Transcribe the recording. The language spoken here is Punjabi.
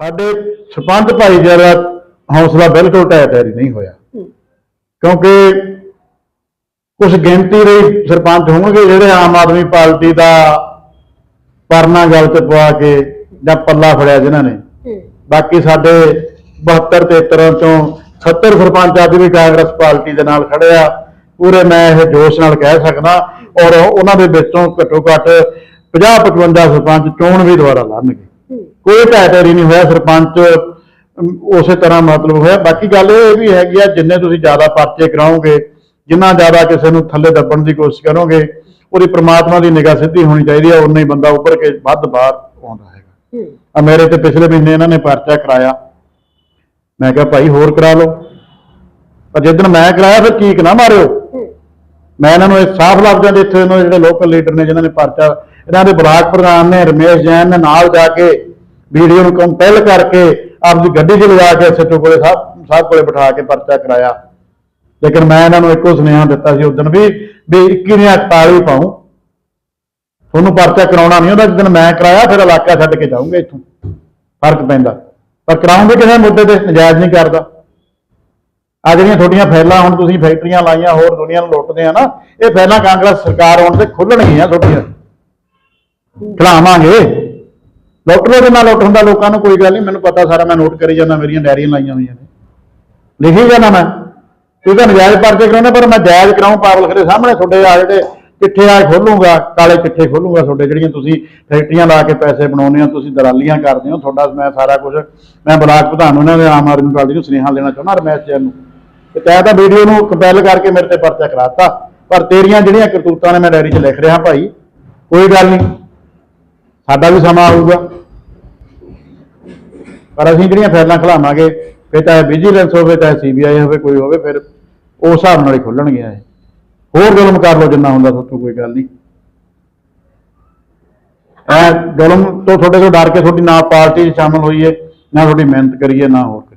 ਸਾਡੇ ਸਰਪੰਚ ਭਾਈਚਾਰਾ ਹੌਸਲਾ ਬਿਲਕੁਲ ਢਹਿ ਢੇਰੀ ਨਹੀਂ ਹੋਇਆ। ਕਿਉਂਕਿ ਕੁਝ ਗਿਣਤੀ ਦੇ ਸਰਪੰਚ ਹੋਣਗੇ ਜਿਹੜੇ ਆਮ ਆਦਮੀ ਪਾਰਟੀ ਦਾ ਪਰਨਾ ਗਲ ਤੇ ਪਵਾ ਕੇ ਜਾਂ ਪੱਲਾ ਫੜਿਆ ਜਿਨ੍ਹਾਂ ਨੇ। ਬਾਕੀ ਸਾਡੇ 72 73 ਚੋਂ 70 ਸਰਪੰਚ ਅੱਜ ਵੀ ਕਾਂਗਰਸ ਪਾਰਟੀ ਦੇ ਨਾਲ ਖੜੇ ਆ। ਪੂਰੇ ਮੈਂ ਇਹ ਜੋਸ਼ ਨਾਲ ਕਹਿ ਸਕਦਾ ਔਰ ਉਹਨਾਂ ਦੇ ਵਿੱਚੋਂ ਘੱਟੋ ਘੱਟ 50 55 ਸਰਪੰਚ ਚੋਣ ਵੀ ਦੁਬਾਰਾ ਲੜਨਗੇ। ਕੋਈ ਢਹਿ ਨਹੀਂ ਹੋਇਆ ਸਰਪੰਚ ਉਸੇ ਤਰ੍ਹਾਂ ਮਤਲਬ ਹੋਇਆ। ਬਾਕੀ ਗੱਲ ਇਹ ਵੀ ਹੈਗੀ ਆ ਜਿੰਨੇ ਤੁਸੀਂ ਜ਼ਿਆਦਾ ਪਰਚੇ ਕਰਾਓਗੇ ਜਿੰਨਾ ਜ਼ਿਆਦਾ ਕਿਸੇ ਨੂੰ ਥੱਲੇ ਦੱਬਣ ਦੀ ਕੋਸ਼ਿਸ਼ ਕਰੋਗੇ ਉਹਦੀ ਪ੍ਰਮਾਤਮਾ ਦੀ ਨਿਗਾਹ ਸਿੱਧੀ ਹੋਣੀ ਚਾਹੀਦੀ ਆ ਉਨਾ ਹੀ ਬੰਦਾ ਉੱਪਰ ਕੇ ਵੱਧ ਬਾਹਰ ਆਉਂਦਾ ਹੈਗਾ। ਆ ਮੇਰੇ ਤੇ ਪਿਛਲੇ ਮਹੀਨੇ ਇਹਨਾਂ ਨੇ ਪਰਚਾ ਕਰਾਇਆ। ਮੈਂ ਕਿਹਾ ਭਾਈ ਹੋਰ ਕਰਾ ਲਓ। ਪਰ ਜਿੱਦਣ ਮੈਂ ਕਰਾਇਆ ਫਿਰ ਚੀਕ ਨਾ ਮਾਰਿਓ। ਮੈਂ ਇਹਨਾਂ ਨੂੰ ਇਹ ਸਾਫ਼ ਲਫ਼ਜ਼ਾਂ ਦੇ ਇੱਥੇ ਇਹਨਾਂ ਜਿਹੜੇ ਲੋਕਲ ਲੀਡਰ ਨੇ ਜਿਨ੍ਹਾਂ ਨੇ ਪਰਚਾ ਇਹਨਾਂ ਦੇ ਬਲਾਕ ਪ੍ਰਧਾਨ ਨੇ ਰਮੇਸ਼ ਜੈਨ ਨੇ ਨਾਲ ਜਾ ਕੇ ਵੀਡੀਓ ਨੂੰ ਕੰਪੈਲ ਕਰਕੇ ਆਪਦੀ ਗੱਡੀ 'ਚ ਲਿਜਾ ਕੇ ਸੱਚੋ ਕੋਲੇ ਸਾਹਿਬ ਸਾਹਿਬ ਕੋਲੇ ਬਿਠਾ ਕੇ ਪਰਚਾ ਕਰਾਇਆ। ਲੇਕਿਨ ਮੈਂ ਇਹਨਾਂ ਨੂੰ ਇੱਕੋ ਸੁਨੇਹਾ ਦਿੱਤਾ ਸੀ ਉਦੋਂ ਵੀ ਵੀ 21 ਦੀਆਂ 41 ਪਾਉ। ਤੁਹਾਨੂੰ ਪਰਚਾ ਕਰਾਉਣਾ ਨਹੀਂ ਹੁੰਦਾ ਜਿੱਦਣ ਮੈਂ ਕਰਾਇਆ, ਫਿਰ ਇਲਾਕਾ ਛੱਡ ਕੇ ਜਾਊਂਗਾ ਇੱਥੋਂ। ਫ਼ਰਕ ਪੈਂਦਾ। ਪਰ ਕਰਾਉਂਗੇ ਕਿਸੇ ਮੁੱਦੇ ਤੇ, ਨਜਾਇਜ਼ ਨਹੀਂ ਕਰਦਾ। ਆ ਜਿਹੜੀਆਂ ਤੁਹਾਡੀਆਂ ਫੈਲਾਂ ਹੁਣ ਤੁਸੀਂ ਫੈਕਟਰੀਆਂ ਲਾਈਆਂ, ਹੋਰ ਦੁਨੀਆ ਨੂੰ ਲੁੱਟਦੇ ਆ ਨਾ, ਇਹ ਫੈਲਾਂ ਕਾਂਗਰਸ ਸਰਕਾਰ ਆਉਣ ਤੇ ਖੁੱਲਣਗੀਆਂ ਤੁਹਾਡੀਆਂ। ਖਿਲਾਵਾਂਗੇ। ਲੁੱਟ ਲੋ ਨਾਲ ਲੁੱਟ ਹੁੰਦਾ, ਲੋਕਾਂ ਨੂੰ ਕੋਈ ਗੱਲ ਨਹੀਂ, ਮੈਨੂੰ ਪਤਾ ਸਾਰਾ, ਮੈਂ ਨੋਟ ਕਰੀ ਜਾਂਦਾ, ਮੇਰੀਆਂ ਡਾਇਰੀਆਂ ਲਾਈਆਂ ਹੋਈਆਂ ਨੇ। ਲਿਖੀ ਜਾਂਦਾ ਮੈਂ। ਤੂੰ ਤਾਂ ਨਜਾਇਜ਼ ਪਰਚੇ ਕਰਾਉਂਦਾ, ਪਰ ਮੈਂ ਜਾਇਜ਼ ਕਰਾਉਂ ਪਾਵਲ ਖਰੇ ਸਾਹਮਣੇ ਤੁਹਾਡੇ ਆ ਜਿਹੜੇ ਚਿੱਠੇ ਆ ਖੋਲੂਗਾ, ਕਾਲੇ ਚਿੱਠੇ ਖੋਲੂੰਗਾ ਤੁਹਾਡੇ, ਜਿਹੜੀਆਂ ਤੁਸੀਂ ਫੈਕਟਰੀਆਂ ਲਾ ਕੇ ਪੈਸੇ ਬਣਾਉਂਦੇ ਹੋ, ਤੁਸੀਂ ਦਲਾਲੀਆਂ ਕਰਦੇ ਹੋ, ਤੁਹਾਡਾ ਮੈਂ ਸਾਰਾ ਕੁਝ, ਮੈਂ ਬਲਾਕ ਪ੍ਰਧਾਨ ਉਹਨਾਂ ਇਹਨਾਂ ਦੇ ਆਮ ਆਦਮੀ ਪਾਰਟੀ ਨੂੰ ਸੁਨੇਹਾ ਦੇਣਾ ਚਾਹੁੰਦਾ, ਰਮੇਸ਼ ਜੈਨ ਨੂੰ। ਤੇ ਤੈਂ ਤਾਂ ਵੀਡੀਓ ਨੂੰ ਕੰਪੈਲ ਕਰਕੇ ਮੇਰੇ ਤੇ ਪਰਚਾ ਕਰਾਤਾ, ਪਰ ਤੇਰੀਆਂ ਜਿਹੜੀਆਂ ਕਰਤੂਤਾਂ ਨੇ, ਮੈਂ ਡਾਇਰੀ 'ਚ ਲਿਖ ਰਿਹਾ ਭਾਈ, ਕੋਈ ਗੱਲ ਨਹੀਂ। ਸਾਡਾ ਵੀ ਸਮਾਂ ਆਊਗਾ। ਪਰ ਅਸੀਂ ਜਿਹੜੀਆਂ ਫੈਲਾਂ ਖਿਲਾਵਾਂਗੇ, ਫਿਰ ਚਾਹੇ ਵਿਜੀਲੈਂਸ ਹੋਵੇ, ਚਾਹੇ ਸੀਬੀਆਈ ਹੋਵੇ, ਕੋਈ ਹੋਵੇ, ਫਿਰ ਉਸ ਹਿਸਾਬ ਨਾਲ ਹੀ ਖੁੱਲਣਗੀਆਂ ਇਹ। ਹੋਰ ਜ਼ੁਲਮ ਕਰ ਲਓ ਜਿੰਨਾ ਹੁੰਦਾ ਤੁਹਾਤੋਂ ਕੋਈ ਗੱਲ ਨਹੀਂ। ਐ ਜ਼ੁਲਮ ਤੋਂ ਤੁਹਾਡੇ ਤੋਂ ਡਰ ਕੇ ਤੁਹਾਡੀ ਨਾ ਪਾਰਟੀ 'ਚ ਸ਼ਾਮਲ ਹੋਈਏ, ਨਾ ਤੁਹਾਡੀ ਮਿਹਨਤ ਕਰੀਏ, ਨਾ ਹੋਰ ਕਰੀਏ